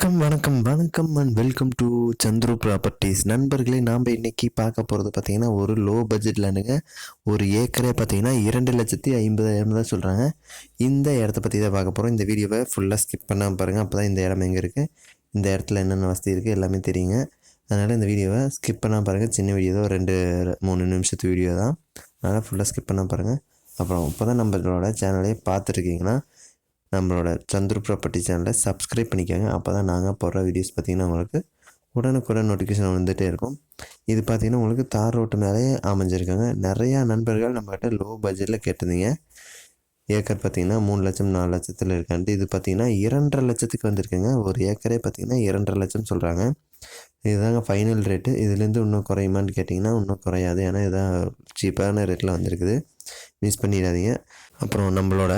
வணக்கம் வணக்கம் வணக்கம் and welcome to Chandru properties நண்பர்களே நாம் இன்னைக்கு பார்க்க போகிறது பார்த்தீங்கன்னா ஒரு லோ பட்ஜெட்லனுங்க ஒரு ஏக்கரே பார்த்தீங்கன்னா இரண்டு லட்சத்தி ஐம்பதாயிரம் தான் சொல்கிறாங்க இந்த இடத்த பற்றி தான் பார்க்க போகிறோம் இந்த வீடியோவை ஃபுல்லாக ஸ்கிப் பண்ணாமல் பாருங்கள் அப்போ தான் இந்த இடம் எங்கே இருக்குது இந்த இடத்துல என்னென்ன வசதி இருக்குது எல்லாமே தெரியுங்க. அதனால் இந்த வீடியோவை ஸ்கிப் பண்ணால் பாருங்கள் சின்ன வீடியோ தான் ரெண்டு மூணு நிமிஷத்து வீடியோ தான். அதனால் ஃபுல்லாக ஸ்கிப் பண்ணால் பாருங்கள் அப்புறம் இப்போ தான் நம்மளோட சேனலே பார்த்துருக்கீங்கன்னா நம்மளோட சந்துரு ப்ராப்பர்ட்டி சேனலை சப்ஸ்கிரைப் பண்ணிக்கோங்க. அப்போ தான் நாங்கள் போடுற வீடியோஸ் பார்த்திங்கன்னா உங்களுக்கு உடனுக்குடன் நோட்டிஃபிகேஷன் வந்துகிட்டே இருக்கும். இது பார்த்திங்கன்னா உங்களுக்கு தார் ரோட்டு மேலேயே அமைஞ்சிருக்காங்க. நிறையா நண்பர்கள் நம்மக்கிட்ட லோ பட்ஜெட்டில் கேட்டிருந்தீங்க. ஏக்கர் பார்த்திங்கன்னா மூணு லட்சம் நாலு லட்சத்தில் இருக்கான்ட்டு. இது பார்த்திங்கன்னா இரண்டரை லட்சத்துக்கு வந்திருக்குங்க. ஒரு ஏக்கரே பார்த்திங்கன்னா இரண்டரை லட்சம் சொல்கிறாங்க இதுதாங்க ஃபைனல் ரேட்டு இதுலேருந்து இன்னும் குறையுமான்னு கேட்டிங்கன்னா இன்னும் குறையாது. ஏன்னா இதுதான் சீப்பான ரேட்டில் வந்திருக்குது. மிஸ் பண்ணிடாதீங்க. அப்புறம் நம்மளோட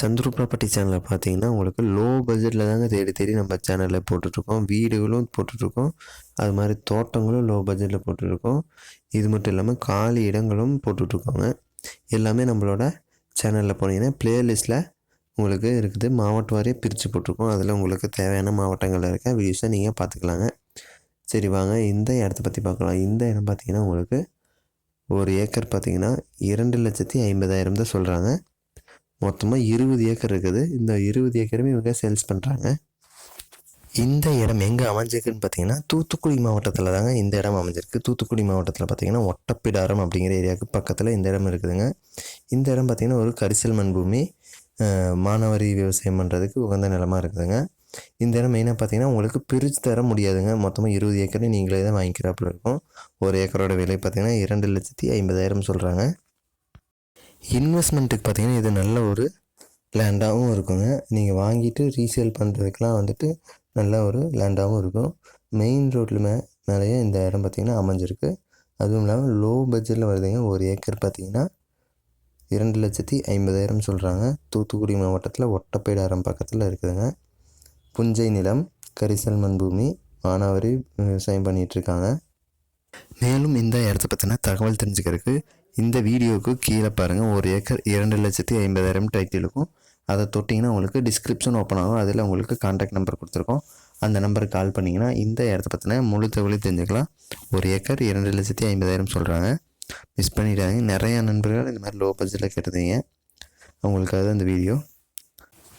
சந்துரு ப்ராப்பர்ட்டி சேனலில் பார்த்தீங்கன்னா உங்களுக்கு லோ பட்ஜெட்டில் தாங்க தேடி தேடி நம்ம சேனலில் போட்டுட்ருக்கோம். வீடுகளும் போட்டுட்ருக்கோம். அது மாதிரி தோட்டங்களும் லோ பட்ஜெட்டில் போட்டுட்ருக்கோம். இது மட்டும் இல்லாமல் காலி இடங்களும் போட்டுட்ருக்கோங்க. எல்லாமே நம்மளோட சேனலில் போனீங்கன்னா ப்ளேலிஸ்ட்டில் உங்களுக்கு இருக்குது. மாவட்டம் வாரியாக பிரித்து போட்டிருக்கோம். அதில் உங்களுக்கு தேவையான மாவட்டங்களில் இருக்க வீடியோஸை நீங்கள் பார்த்துக்கலாங்க சரி வாங்க. இந்த இடத்த பற்றி பார்க்கலாம் இந்த இடம் பார்த்திங்கன்னா உங்களுக்கு ஒரு ஏக்கர் பார்த்திங்கன்னா இரண்டு லட்சத்தி ஐம்பதாயிரம் தான் சொல்கிறாங்க மொத்தமாக இருபது ஏக்கர் இருக்குது. இந்த இருபது ஏக்கருமே இவங்க சேல்ஸ் பண்ணுறாங்க இந்த இடம் எங்கே அமைஞ்சிருக்குன்னு பார்த்தீங்கன்னா தூத்துக்குடி மாவட்டத்தில் தாங்க இந்த இடம் அமைஞ்சிருக்கு. தூத்துக்குடி மாவட்டத்தில் பார்த்தீங்கன்னா ஒட்டப்பிடாரம் அப்படிங்கிற ஏரியாவுக்கு பக்கத்தில் இந்த இடம் இருக்குதுங்க. இந்த இடம் பார்த்திங்கன்னா ஒரு கரிசல் மண் பூமி மானவரி மானாவாரி விவசாயம் பண்ணுறதுக்கு உகந்த நிலமாக இருக்குதுங்க. இந்த இடம் மெயினாக பார்த்தீங்கன்னா உங்களுக்கு பிரித்து தர முடியாதுங்க. மொத்தமாக இருபது ஏக்கர் நீங்களே தான் வாங்கிக்கிறாப்புல இருக்கும். ஒரு ஏக்கரோட விலை பார்த்தீங்கன்னா இரண்டு லட்சத்தி ஐம்பதாயிரம் சொல்கிறாங்க இன்வெஸ்ட்மெண்ட்டுக்கு பார்த்தீங்கன்னா இது நல்ல ஒரு லேண்டாகவும் இருக்குங்க. நீங்கள் வாங்கிட்டு ரீசேல் பண்ணுறதுக்கெலாம் வந்துட்டு நல்ல ஒரு லேண்டாகவும் இருக்கும். மெயின் ரோட்டில் மே மேலேயே இந்த இடம் பார்த்திங்கன்னா அமைஞ்சிருக்கு. அதுவும் இல்லாமல் லோ பட்ஜெட்டில் வருதுங்க. ஒரு ஏக்கர் பார்த்தீங்கன்னா இரண்டு லட்சத்தி ஐம்பதாயிரம் சொல்கிறாங்க தூத்துக்குடி மாவட்டத்தில் ஒட்டப்பேடாரம் பக்கத்தில் இருக்குதுங்க. புஞ்சை நிலம் கரிசல் மண் பூமி மானாவாரி விவசாயம் பண்ணிகிட்ருக்காங்க மேலும் இந்த இடத்த பற்றின தகவல் தெரிஞ்சுக்கிறதுக்கு இந்த வீடியோவுக்கு கீழே பாருங்கள் ஒரு ஏக்கர் இரண்டு லட்சத்தி ஐம்பதாயிரம் டைட்டில் இருக்கும் அதை தொட்டிங்கன்னா உங்களுக்கு டிஸ்கிரிப்ஷன் ஓப்பன் ஆகும். அதில் உங்களுக்கு காண்டாக்ட் நம்பர் கொடுத்துருக்கோம். அந்த நம்பருக்கு கால் பண்ணிங்கன்னா இந்த இடத்த பற்றின முழு தகவலையும் தெரிஞ்சுக்கலாம். ஒரு ஏக்கர் இரண்டு லட்சத்தி ஐம்பதாயிரம் சொல்கிறாங்க மிஸ் பண்ணிடாதீங்க. நிறையா நண்பர்கள் இந்த மாதிரி லோ பட்ஜெட்டில் கேட்டிருந்தீங்க. அவங்களுக்காக அந்த வீடியோ